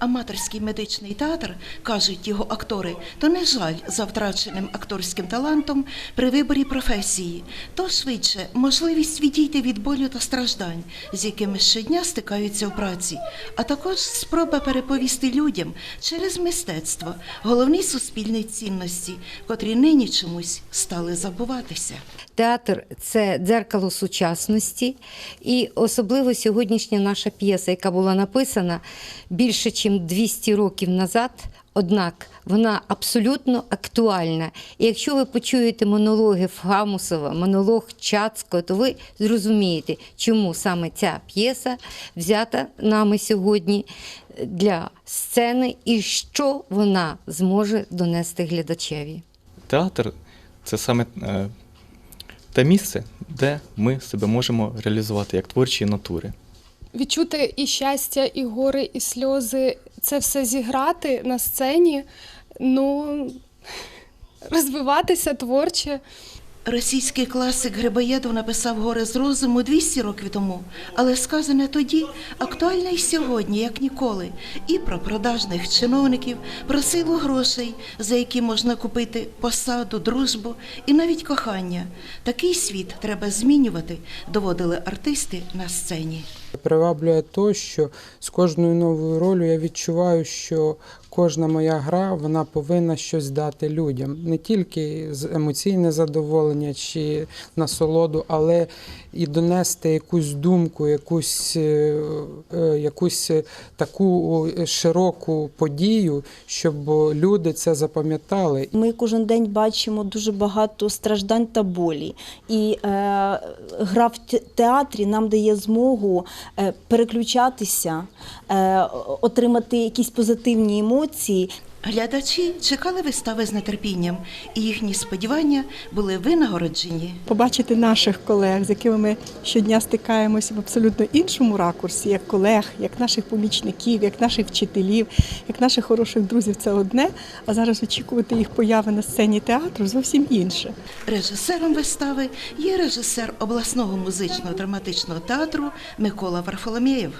аматорський медичний театр, кажуть його актори, то не жаль за втраченим акторським талантом при виборі професії, то швидше можливість відійти від болю та страждань, з якими щодня стикаються у праці, а також спроба переповісти людям через мистецтво головні суспільні цінності, котрі нині чомусь стали забуватися. Театр це дзеркало сучасності, і особливо сьогоднішня наша п'єса, яка була написана більше, ніж 200 років назад. Однак вона абсолютно актуальна. І якщо ви почуєте монологи Фамусова, монолог Чацького, то ви зрозумієте, чому саме ця п'єса взята нами сьогодні для сцени і що вона зможе донести глядачеві. Театр це саме е, те місце, де ми себе можемо реалізувати як творчі натури. Відчути і щастя, і гори, і сльози, це все зіграти на сцені, ну, розвиватися творче. Російський класик Грибоєдов написав горе з розуму 200 років тому, але сказане тоді актуальне й сьогодні, як ніколи, і про продажних чиновників, про силу грошей, за які можна купити посаду, дружбу і навіть кохання. Такий світ треба змінювати, доводили артисти на сцені. Приваблює то, що з кожною новою ролью я відчуваю, що кожна моя гра вона повинна щось дати людям. Не тільки емоційне задоволення чи насолоду, але і донести якусь думку, якусь, е, е, якусь е, таку широку подію, щоб люди це запам'ятали. Ми кожен день бачимо дуже багато страждань та болі. І е, гра в театрі нам дає змогу переключатися, е, отримати якісь позитивні емоції. Глядачі чекали вистави з нетерпінням, і їхні сподівання були винагороджені. побачити наших колег, з якими ми щодня стикаємося в абсолютно іншому ракурсі, як колег, як наших помічників, як наших вчителів, як наших хороших друзів це одне. А зараз очікувати їх появи на сцені театру зовсім інше. Режисером вистави є режисер обласного музично-драматичного театру Микола Варфоломєєв.